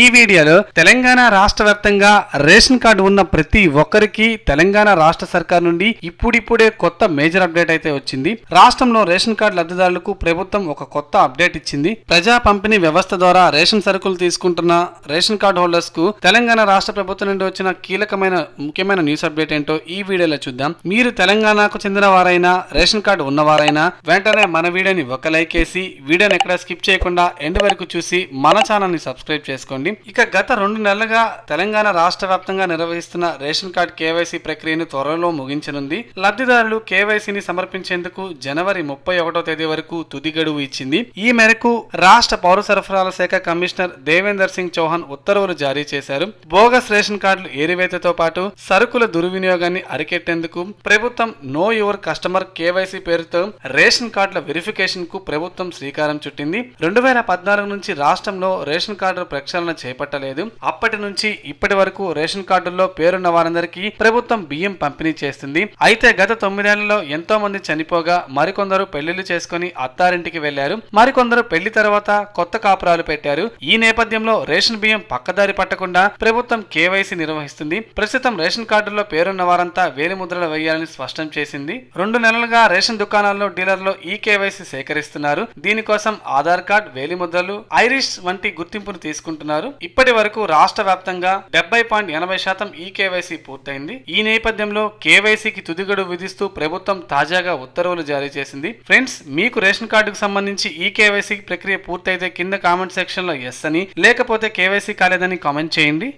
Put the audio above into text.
ఈ వీడియోలో తెలంగాణ రాష్ట్ర వ్యాప్తంగా రేషన్ కార్డు ఉన్న ప్రతి ఒక్కరికి తెలంగాణ రాష్ట్ర సర్కార్ నుండి ఇప్పుడిప్పుడే కొత్త మేజర్ అప్డేట్ అయితే వచ్చింది. రాష్ట్రంలో రేషన్ కార్డు లబ్ధిదారులకు ప్రభుత్వం ఒక కొత్త అప్డేట్ ఇచ్చింది. ప్రజా పంపిణీ వ్యవస్థ ద్వారా రేషన్ సరుకులు తీసుకుంటున్న రేషన్ కార్డు హోల్డర్స్కు తెలంగాణ రాష్ట్ర ప్రభుత్వం నుండి వచ్చిన కీలకమైన ముఖ్యమైన న్యూస్ అప్డేట్ ఏంటో ఈ వీడియోలో చూద్దాం. మీరు తెలంగాణకు చెందిన వారైనా రేషన్ కార్డు ఉన్నవారైనా వెంటనే మన వీడియోని ఒక లైక్ వేసి వీడియోని ఎక్కడ స్కిప్ చేయకుండా ఎండ్ వరకు చూసి మన ఛానల్ని సబ్స్క్రైబ్ చేసుకోండి. ఇక గత రెండు నెలలుగా తెలంగాణ రాష్ట్ర వ్యాప్తంగా నిర్వహిస్తున్న రేషన్ కార్డ్ కేవైసీ ప్రక్రియను త్వరలో ముగించనుంది. లబ్ధిదారులు కేవైసీని సమర్పించేందుకు జనవరి ముప్పై ఒకటో తేదీ వరకు తుది గడువు ఇచ్చింది. ఈ మేరకు రాష్ట్ర పౌర సరఫరాల శాఖ కమిషనర్ దేవేందర్ సింగ్ చౌహాన్ ఉత్తర్వులు జారీ చేశారు. బోగస్ రేషన్ కార్డులు ఏరివేతతో పాటు సరుకుల దుర్వినియోగాన్ని అరికెట్టేందుకు ప్రభుత్వం నో యువర్ కస్టమర్ కేవైసీ పేరుతో రేషన్ కార్డుల వెరిఫికేషన్కు ప్రభుత్వం శ్రీకారం చుట్టింది. రెండు వేల పద్నాలుగు నుంచి రాష్ట్రంలో రేషన్ కార్డుల ప్రక్షాళన చేపట్టలేదు. అప్పటి నుంచి ఇప్పటి వరకు రేషన్ కార్డుల్లో పేరున్న వారందరికీ ప్రభుత్వం బియ్యం పంపిణీ చేస్తుంది అయితే గత తొమ్మిదేళ్ళలో ఎంతో మంది చనిపోగా మరికొందరు పెళ్ళిళ్ళు చేసుకుని అత్తారింటికి వెళ్ళారు మరికొందరు పెళ్ళి తర్వాత కొత్త కాపురాలు పెట్టారు. ఈ నేపథ్యంలో రేషన్ బియ్యం పక్కదారి పట్టకుండా ప్రభుత్వం కేవైసీ నిర్వహిస్తుంది. ప్రస్తుతం రేషన్ కార్డుల్లో పేరున్న వారంతా వేలి ముద్రలు వేయాలని స్పష్టం చేసింది. రెండు నెలలుగా రేషన్ దుకాణాల్లో డీలర్లు ఈ కేవైసీ సేకరిస్తున్నారు. దీనికోసం ఆధార్ కార్డ్ వేలి ముద్రలు ఐరిష్ వంటి గుర్తింపును తీసుకుంటున్నారు. ఇప్పటి వరకు రాష్ట్ర వ్యాప్తంగా డెబ్బై పాయింట్ ఎనభై శాతం ఈ కేవైసీ పూర్తయింది. ఈ నేపథ్యంలో కేవైసీకి తుదిగడువు విధిస్తూ ప్రభుత్వం తాజాగా ఉత్తర్వులు జారీ చేసింది. ఫ్రెండ్స్ మీకు రేషన్ కార్డుకు సంబంధించి ఈ కేవైసీ ప్రక్రియ పూర్తయితే కింద కామెంట్ సెక్షన్లో ఎస్ అని లేకపోతే కేవైసీ కాలేదని కామెంట్ చేయండి.